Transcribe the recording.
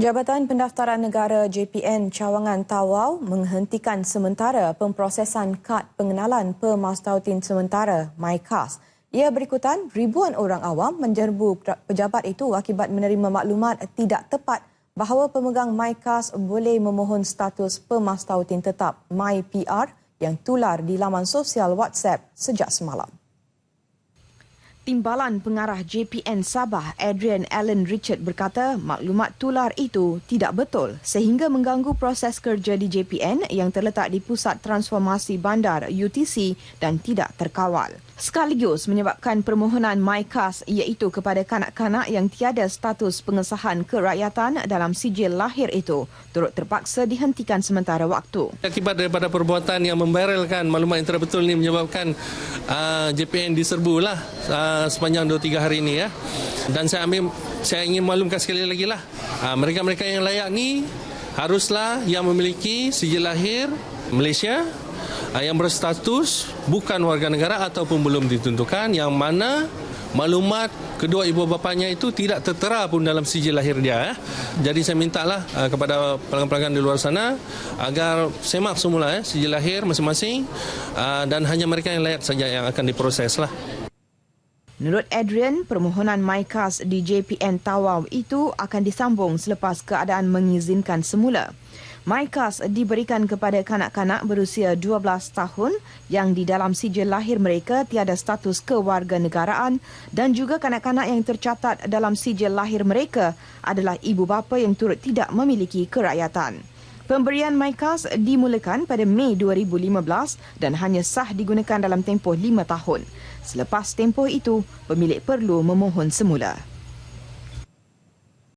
Jabatan Pendaftaran Negara JPN Cawangan Tawau menghentikan sementara pemprosesan kad pengenalan pemastautin sementara MyCAS. Ia berikutan ribuan orang awam menjerbu pejabat itu akibat menerima maklumat tidak tepat bahawa pemegang MyCAS boleh memohon status pemastautin tetap MyPR yang tular di laman sosial WhatsApp sejak semalam. Timbalan Pengarah JPN Sabah Adrian Allen Richard berkata maklumat tular itu tidak betul sehingga mengganggu proses kerja di JPN yang terletak di Pusat Transformasi Bandar UTC dan tidak terkawal sekaligus menyebabkan permohonan MyCAS iaitu kepada kanak-kanak yang tiada status pengesahan kerakyatan dalam sijil lahir itu turut terpaksa dihentikan sementara waktu. Akibat daripada perbuatan yang membarelkan maklumat yang tidak betul ini menyebabkan uh, JPN diserbulah uh, sepanjang 2-3 hari ini ya. Dan saya ambil saya ingin maklumkan sekali lagi lah uh, mereka-mereka yang layak ni haruslah yang memiliki sijil lahir Malaysia Ah, yang berstatus bukan warga negara ataupun belum ditentukan yang mana maklumat kedua ibu bapanya itu tidak tertera pun dalam sijil lahir dia. Eh. Jadi saya mintalah uh, kepada pelanggan-pelanggan di luar sana agar semak semula eh, sijil lahir masing-masing uh, dan hanya mereka yang layak saja yang akan diproses lah. Menurut Adrian, permohonan MyCAS di JPN Tawau itu akan disambung selepas keadaan mengizinkan semula. MyCAS diberikan kepada kanak-kanak berusia 12 tahun yang di dalam sijil lahir mereka tiada status kewarganegaraan dan juga kanak-kanak yang tercatat dalam sijil lahir mereka adalah ibu bapa yang turut tidak memiliki kerakyatan. Pemberian MyCAS dimulakan pada Mei 2015 dan hanya sah digunakan dalam tempoh 5 tahun. Selepas tempoh itu, pemilik perlu memohon semula.